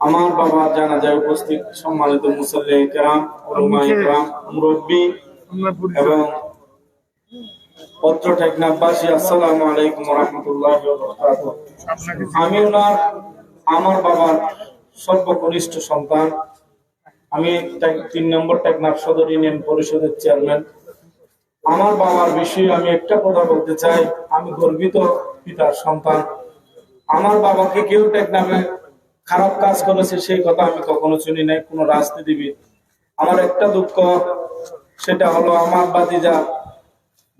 আমার বাবা জানাজায় উপস্থিত সম্মানিত এবং পত্র টেকনাফবাসী, আসসালামু আলাইকুম রহমতুল্লাহ আমি ওনার আমার বাবার সর্বকনিষ্ঠ সন্তান। আমি তিন নম্বর টেকনাফ সদর ইউনিয়ন পরিষদের চেয়ারম্যান। আমার বাবার বিষয়ে আমি একটা কথা বলতে চাই। আমি গর্বিত পিতার সন্তান। আমার বাবাকে কেউ টেকনামে খারাপ কাজ করেছে, সেই কথা আমি কখনো শুনি নাই, কোনো রাজনীতিবিদ। আমার একটা দুঃখ, সেটা হলো আমার বাতিজা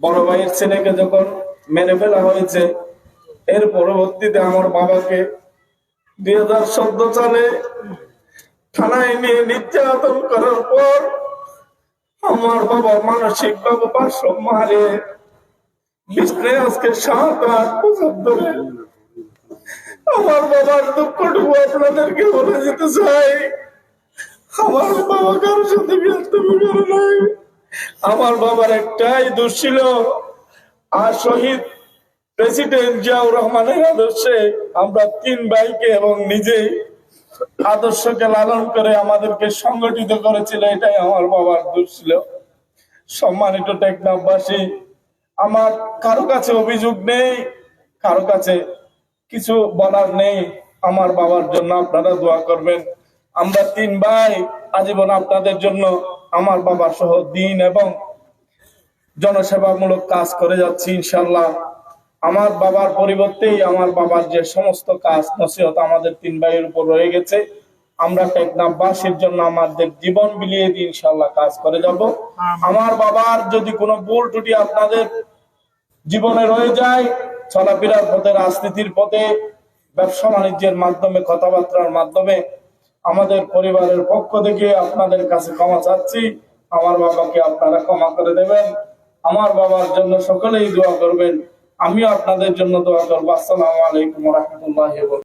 বড় ভাইয়ের ছেলেকে যখন মেরে ফেলা হয়েছে, এর পরবর্তীতে আমার বাবাকে দুই হাজার চোদ্দ সালে থানায় নিয়ে নির্যাতন করার পর আমার বাবা মানসিক ভাবে ভারসাম্য হারিয়ে বিষ্ণে আজকে সাত আট বছর আমার বাবার দুঃখটুকু আপনাদেরকে বলে যেতে চাই। আমার বাবা কারোর সাথে বিয়াস্তমি করে নাই। আমার বাবার একটাই দোষ ছিল আর শহীদ প্রেসিডেন্ট জিয়াউর রহমানের আদর্শে আমরা তিন ভাইকে এবং নিজেই আদর্শকে লালন করে আমাদেরকে সংগঠিত করেছিল, এটাই আমার বাবার দোষ ছিল। সম্মানিত টেকনাফবাসী, আমার কারও কাছে অভিযোগ নেই, কারও কাছে কিছু বলার নেই। আমার বাবার জন্য আপনারা দোয়া করবেন। আমরা তিন ভাই, আজীবন আপনাদের জন্য আমার বাবা সহ দিন এবং জনসেবামূলক কাজ করে যাচ্ছি ইনশাল্লাহ আমার বাবার পরিবর্তেই আমার বাবার যে সমস্ত কাজ নসিহত আমাদের তিন ভাইয়ের উপর রয়ে গেছে। আমরা টেকনাফবাসীর জন্য আমাদের জীবন বিলিয়ে দিয়ে ইনশাল্লাহ কাজ করে যাব। আমার বাবার যদি কোনো ভুল ত্রুটি আপনাদের জীবনে রয়ে যায় চলাফেরার পথে রাজনীতির পথে ব্যবসা বাণিজ্যের মাধ্যমে কথাবার্তার মাধ্যমে আমাদের পরিবারের পক্ষ থেকে আপনাদের কাছে ক্ষমা চাচ্ছি। আমার বাবাকে আপনারা ক্ষমা করে দেবেন। আমার বাবার জন্য সকলেই দোয়া করবেন। আমিও আপনাদের জন্য দোয়া করব। আসসালামু আলাইকুম রহমতুল্লাহ